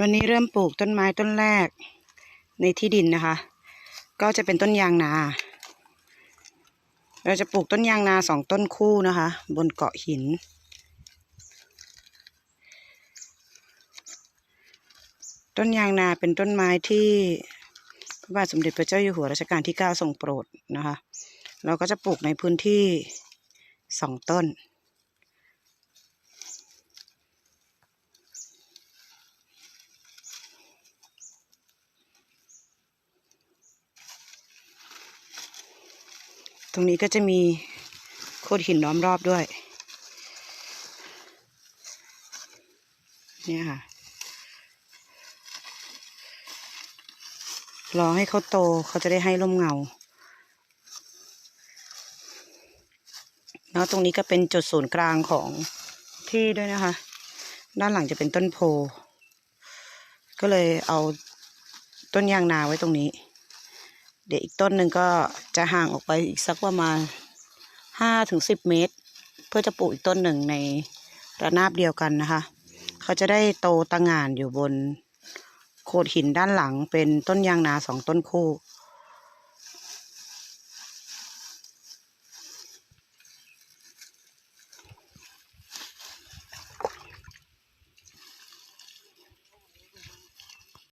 วันนี้เริ่มปลูกต้นไม้ต้นแรกในที่ดินนะคะ ก็จะเป็นต้นยางนา เราจะปลูกต้นยางนาสองต้นคู่นะคะ บนเกาะหิน ต้นยางนาเป็นต้นไม้ที่พระบาทสมเด็จพระเจ้าอยู่หัวรัชกาลที่เก้าทรงโปรดนะคะ เราก็จะปลูกในพื้นที่สองต้น ตรงนี้ก็จะมีโขดหินล้อมรอบด้วย เนี่ยค่ะ รอให้เขาโตเขาจะได้ให้ร่มเงา แล้วตรงนี้ก็เป็นจุดศูนย์กลางของที่ด้วยนะคะ ด้านหลังจะเป็นต้นโพ ก็เลยเอาต้นยางนาไว้ตรงนี้ ดี๋ยวอีกต้นหนึ่งก็จะห่างออกไปอีกสักประมาณห้าถึงสิบเมตร เพื่อจะปลูกอีกต้นหนึ่งในระนาบเดียวกันนะคะ เขาจะได้โตตะหง่านอยู่บนโขดหินด้านหลังเป็นต้นยางนาสองต้นคู่